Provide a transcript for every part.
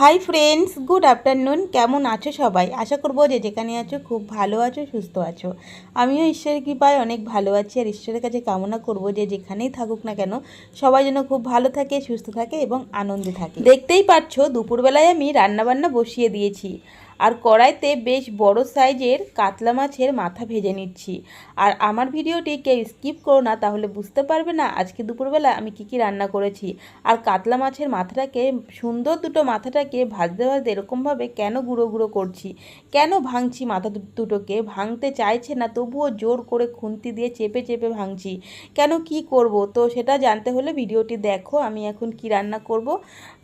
Hi friends, good afternoon. কেমন আছো সবাই? আশা করব যে যেখানে আছো খুব ভালো আছো, সুস্থ আছো। আমিও ঈশ্বরের কৃপায় অনেক ভালো আছি আর ঈশ্বরের কাছে কামনা করব যে যেখানেই থাকুক না কেন, সবাই যেন খুব ভালো থাকে, সুস্থ থাকে এবং আনন্দে থাকে। দেখতেই পাচ্ছ, দুপুরবেলায় আমি রান্নাবান্না বসিয়ে দিয়েছি। আর কড়াইতে বেশ বড় সাইজের কাতলা মাছের মাথা ভেজে নিচ্ছি। আর আমার ভিডিওটি কেউ স্কিপ করো না, তাহলে বুঝতে পারবে না আজকে দুপুরবেলা আমি কি কি রান্না করেছি। আর কাতলা মাছের মাথাটাকে, সুন্দর দুটো মাথাটাকে ভাজতে ভাজতে এরকমভাবে কেন গুঁড়ো গুঁড়ো করছি? কেন ভাঙছি মাথা দুটোকে? ভাঙতে চাইছে না, তবুও জোর করে খুন্তি দিয়ে চেপে চেপে ভাঙছি। কেন কি করব? তো সেটা জানতে হলে ভিডিওটি দেখো, আমি এখন কি রান্না করব।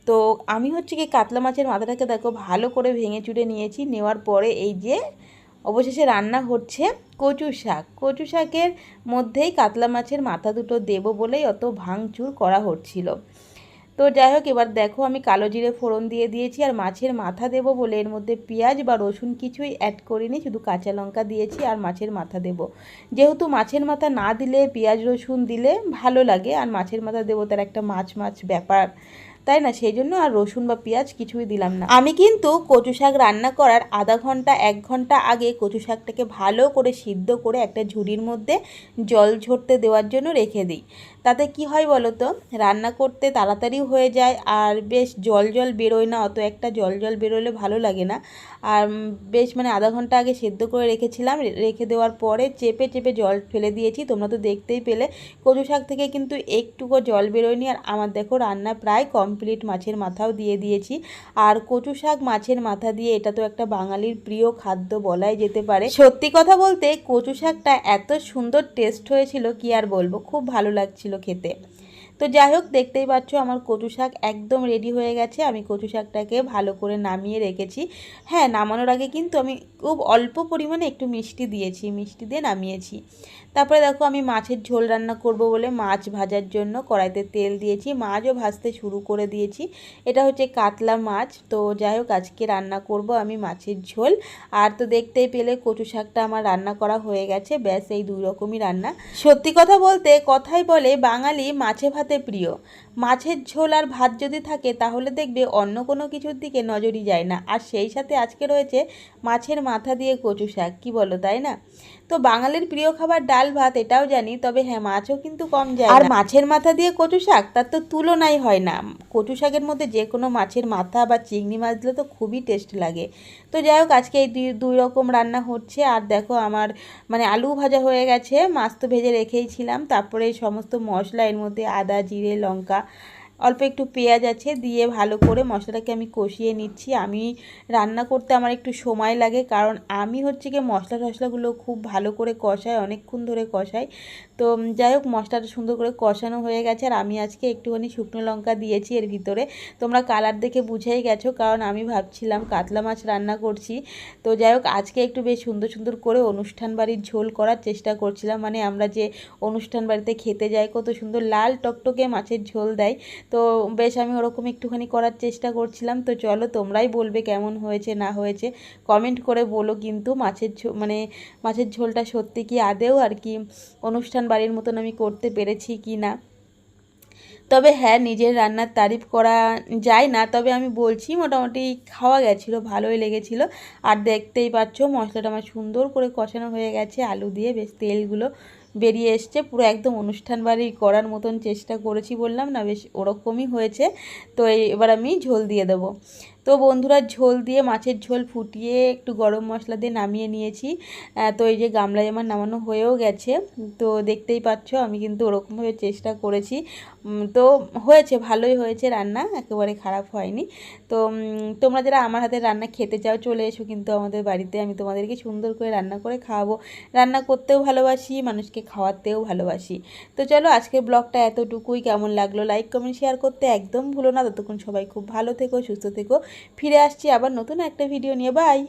তো আমি হচ্ছে কি কাতলা মাছের মাথাটাকে দেখো ভালো করে ভেঙে চুড়ে নিয়েছি, নেওয়ার পরে এই যে অবশেষে রান্না হচ্ছে কচু শাক। কচু শাকের মধ্যেই কাতলা মাছের মাথা দুটো দেবো বলেই অত ভাঙচুর করা হচ্ছিল। তো যাই হোক, এবার দেখো আমি কালো জিরে ফোড়ন দিয়ে দিয়েছি আর মাছের মাথা দেবো বলে এর মধ্যে পেঁয়াজ বা রসুন কিছুই অ্যাড করিনি, শুধু কাঁচা লঙ্কা দিয়েছি আর মাছের মাথা দেবো। যেহেতু মাছের মাথা না দিলে পেঁয়াজ রসুন দিলে ভালো লাগে, আর মাছের মাথা দেবো তার একটা মাছ মাছ ব্যাপার। তাই না? সেই জন্য আর রসুন বা পেঁয়াজ কিছুই দিলাম না। আমি কিন্তু কচু শাক রান্না করার আধা ঘণ্টা, এক ঘণ্টা আগে কচু শাকটাকে ভালো করে সিদ্ধ করে একটা ঝুড়ির মধ্যে জল ঝরতে দেওয়ার জন্য রেখে দিই। তাতে কি হয় বলো তো? রান্না করতে তাড়াতাড়ি হয়ে যায় আর বেশ জল জল বেরোয় না, অত একটা জল জল বেরোলে ভালো লাগে না। আর বেশ মানে আধা ঘণ্টা আগে সেদ্ধ করে রেখেছিলাম, রেখে দেওয়ার পরে চেপে চেপে জল ফেলে দিয়েছি। তোমরা তো দেখতেই পেলে, কচু শাক থেকে কিন্তু একটুকু জল বেরোয়নি আর আমার দেখো রান্না প্রায় কমপ্লিট মাছের মাথাও দিয়ে দিয়েছি। আর কচু শাক মাছের মাথা দিয়ে এটা তো একটা বাঙালির প্রিয় খাদ্য বলাই যেতে পারে। সত্যি কথা বলতে কচু শাকটা এত সুন্দর টেস্ট হয়েছিল, কি আর বলব? খুব ভালো লাগছিল খেতে। তো যাই হোক, দেখতেই পাচ্ছ আমার কচু শাক একদম রেডি হয়ে গেছে। আমি কচু শাকটাকে ভালো করে নামিয়ে রেখেছি। হ্যাঁ নামানোর আগে কিন্তু আমি খুব অল্প পরিমাণে একটু মিষ্টি দিয়েছি, মিষ্টি দিয়ে নামিয়েছি। তারপরে দেখো, আমি মাছের ঝোল রান্না করব বলে মাছ ভাজার জন্য কড়াইতে তেল দিয়েছি, মাছও ভাজতে শুরু করে দিয়েছি। এটা হচ্ছে কাতলা মাছ, তো যাই হোক, আজকে রান্না করব আমি মাছের ঝোল। আর তো দেখতেই পেলে কচু শাকটা আমার রান্না করা হয়ে গেছে, ব্যাস এই দুই রকমই রান্না। সত্যি কথা বলতে কথাই বলে, বাঙালি মাছে ভাতে প্রিয়। মাছের ঝোল আর ভাত যদি থাকে তাহলে দেখবে অন্য কোনো কিছুর দিকে নজরই যায় না। আর সেই সাথে আজকে রয়েছে মাছের মাথা দিয়ে কচু শাক কী বলো তাই না? তো বাঙালির প্রিয় খাবার ডাল ভাত এটাও জানি তবে হ্যাঁ মাছও কিন্তু কম যায় আর মাছের মাথা দিয়ে কচু শাক তার তো তুলনাই হয় না। কচু শাকের মধ্যে যে কোনো মাছের মাথা বা চিংড়ি মাছ দিলে তো খুবই টেস্ট লাগে। তো যাই হোক আজকে এই দুই দুই রকম রান্না হচ্ছে। আর দেখো আমার মানে আলু ভাজা হয়ে গেছে মাছ তো ভেজে রেখেই ছিলাম। তারপরে এই সমস্ত মশলা এর মধ্যে আদা জিরে লঙ্কা অল্প একটু পেঁয়াজ আছে, দিয়ে ভালো করে মশলাটাকে আমি কষিয়ে নিচ্ছি। আমি রান্না করতে আমার একটু সময় লাগে, কারণ আমি হচ্ছে গিয়ে মশলা টশলাগুলো খুব ভালো করে কষাই, অনেকক্ষণ ধরে কষাই। তো যাই হোক, মশলাটা সুন্দর করে কষানো হয়ে গেছে, আর আমি আজকে একটুখানি শুকনো লঙ্কা দিয়েছি এর ভিতরে। তোমরা কালার দেখে বুঝেই গেছো, কারণ আমি ভাবছিলাম কাতলা মাছ রান্না করছি। তো যাই হোক, আজকে একটু বেশ সুন্দর সুন্দর করে অনুষ্ঠান বাড়ির ঝোল করার চেষ্টা করছিলাম। মানে আমরা যে অনুষ্ঠান বাড়িতে খেতে যাই, কত সুন্দর লাল টকটকে মাছের ঝোল দেয়। তো বেশ আমি ওরকম একটুখানি করার চেষ্টা করছিলাম। তো চলো তোমরাই বলবে কেমন হয়েছে, না হয়েছে। কমেন্ট করে বলো কিন্তু মাছের মানে মাছের ঝোলটা সত্যি কি আদেও আর কি অনুষ্ঠান বাড়ির মতন আমি করতে পেরেছি কি না। তবে হ্যাঁ নিজের রান্নার তারিফ করা যায় না, তবে আমি বলছি মোটামুটি খাওয়া গেছিল, ভালোই লেগেছিলো। আর দেখতেই পাচ্ছ মশলাটা আমার সুন্দর করে কষানো হয়ে গেছে, আলু দিয়ে বেশ তেলগুলো বেরিয়ে এসছে। পুরো একদম অনুষ্ঠান বাড়ি করার মতন চেষ্টা করেছি বললাম না, বেশ ওরকমই হয়েছে। তো এবার আমি ঝোল দিয়ে দেবো। তো বন্ধুরা, ঝোল দিয়ে মাছের ঝোল ফুটিয়ে একটু গরম মশলা দিয়ে নামিয়ে নিয়েছি। তো এই যে গামলায় আমার নামানো হয়েও গেছে। তো দেখতেই পাচ্ছ, আমি কিন্তু ওরকমভাবে চেষ্টা করেছি। তো হয়েছে, ভালোই হয়েছে রান্না, একেবারে খারাপ হয়নি। তো তোমরা যারা আমার হাতে রান্না খেতে চাও, চলে এসো কিন্তু আমাদের বাড়িতে। আমি তোমাদেরকে সুন্দর করে রান্না করে খাওয়াবো। রান্না করতেও ভালোবাসি, মানুষকে খাওয়াতেও ভালোবাসি। তো চলো আজকের ব্লগটা এতটুকুই। কেমন লাগল লাইক কমেন্ট শেয়ার করতে একদম ভুলো না। ততক্ষণ সবাই খুব ভালো থেকো, সুস্থ থেকো। ফিরে আসছি আবার নতুন একটা ভিডিও নিয়ে। বাই